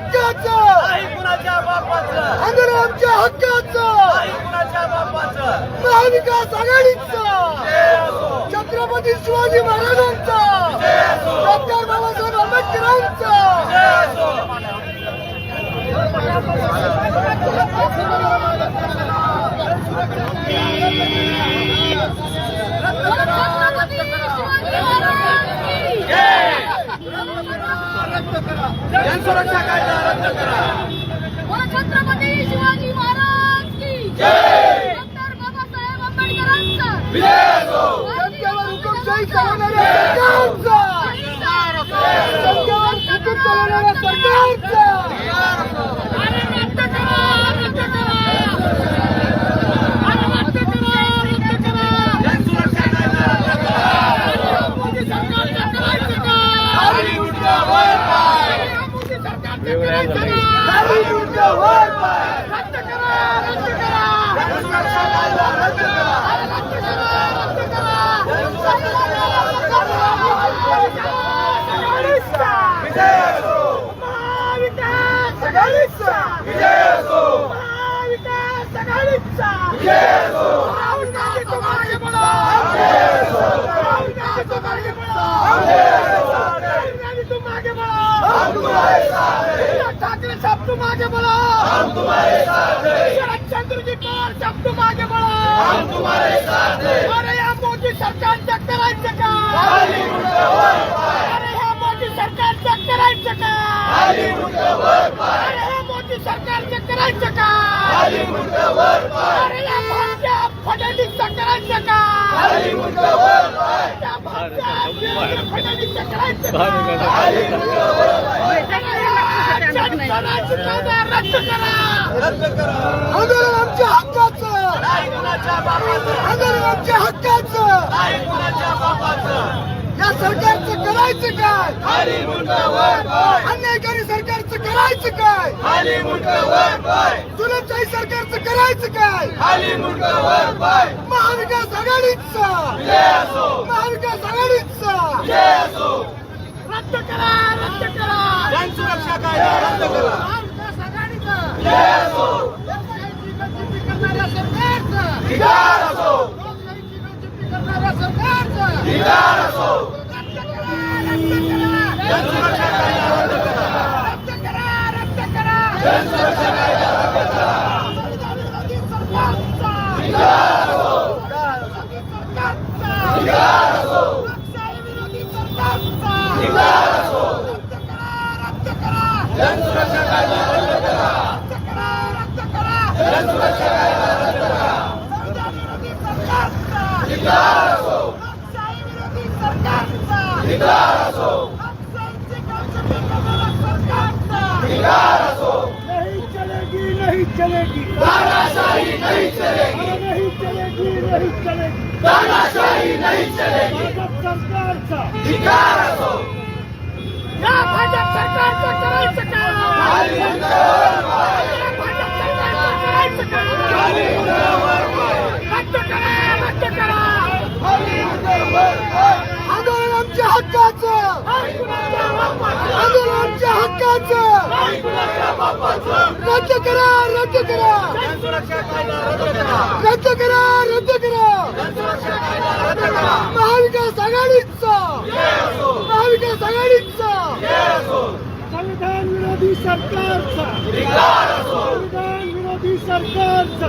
हक्काचं! नाही कुणाच्या बापाचं? आंदोलन आमच्या हक्काचं! नाही कुणाच्या बापाचं? महाविकास आघाडीचं! छत्रपती शिवाजी महाराजांचा! डॉक्टर बाबासाहेब आंबेडकरांचा! जनसुरक्षा कायदा रद्द करा. छत्रपती शिवाजी महाराज की डॉक्टर बाबासाहेब आंबेडकरांचा. जनतेवर हुकुमशाही चालवणाऱ्या सरकारचा. जनतेवर हुकूम चालवणाऱ्या सरकारचा अरे रद्द करा रद्द करा अरे रद्द करा रद्द करा जनसुरक्षा कायदा रद्द करा मोदी सरकारचं करायचं का खाली मुंडा वर पाय मोदी सरकारचं करायचं का खाली मुंडा वर पाय रद्द करा रद्द करा जनसुरक्षा कायदा रद्द करा अरे रद्द करा रद्द करा विजय असो महाविकास आघाडीचा विजय असो महाविकास आघाडीचा विजय असो राहुल गांधी को मागे बढ़ो राहुल गांधी को मागे बढ़ो राहुल गांधी तुम आगे बढ़ो हम तुम्हारे साथ हैं उद्धव ठाकरे साहब तुम आगे बढ़ो हम तुम्हारे साथ हैं शरद चंद्र जी पवार साहब तुम आगे बढ़ो हम तुम्हारे साथ हैं अरे या मोदी सरकारचं करायचं का खाली मुंडा वर पाय अरे ह्या मोदी सरकारचं करायचं का खाली मुंडा वर पाय अरे ह्या मोदी सरकारचं करायचं का? फडणवीसचं करायचं का? फडणवीसचं करायचं करा. आंदोलन आमच्या हक्काचं. नाही आंदोलन आमच्या हक्काचं. नाही या सरकारचं करायचं काय? अन्यायकारी सरकारचं करायचं काय? जुलमशाही सरकारचं करायचं काय? महाविकास आघाडीचा. विजय असो. महाविकास आघाडीचा. विजय असो. रद्द करा रद्द करा. जनसुरक्षा कायदा रद्द करा. महाविकास आघाडीचं विजय असो लोकशाहीची गळचिपी करणाऱ्या सरकारचं. विधान असो. लोकशाहीची गळचिपी करणाऱ्या सरकारचं. विधान असो. रद्द करा रद्द करा. जनसुरक्षा कायदा रद्द करा. रद्द करा रद्द करा जनसुरक्षा कायदा रद्द करा संविधानविरोधी सरकारचा विधान असो सरकारचा विधान असो लोकशाही विरोधी सरकारचा विधान असो रद्द करा रद्द करा जनसुरक्षा कायदा रद्द करा रद्द करा रद्द करा जनसुरक्षा कायदा रद्द करा संविधान विरोधी सरकारचा विधान असो लोकशाही विरोधी सरकारचा विधान असो लोकशाहीची गळचिपी करणाऱ्या सरकारचा विधान असो नहीं चलेगी नहीं चलेगी तानाशाही नहीं चलेगी नहीं चलेगी नहीं चलेगी तानाशाही नहीं चलेगी भाजप सरकारचा विधान असो या भाजप सरकारचं करायचं का खाली मुंडा वर पाय या भाजप सरकारचं करायचं का खाली मुंडा वर पाय रद्द करा रद्द करा खाली मुंडा वर पाय आंदोलन आमच्या हक्काचं नाही कुणाच्या हक्काचं रद्द करा रद्द करा. रद्द करा रद्द करा. महाविकास आघाडीचा महाविकास आघाडीचा. संविधान विरोधी सरकारचा संविधान विरोधी सरकारचा.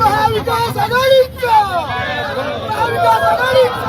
महाविकास आघाडीचा महाविकास आघाडीचा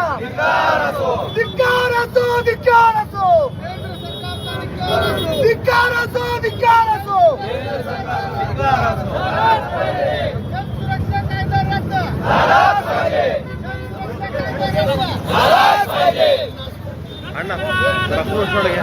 ना ಪಕ್ಕ ನೋಡ್ಗೆ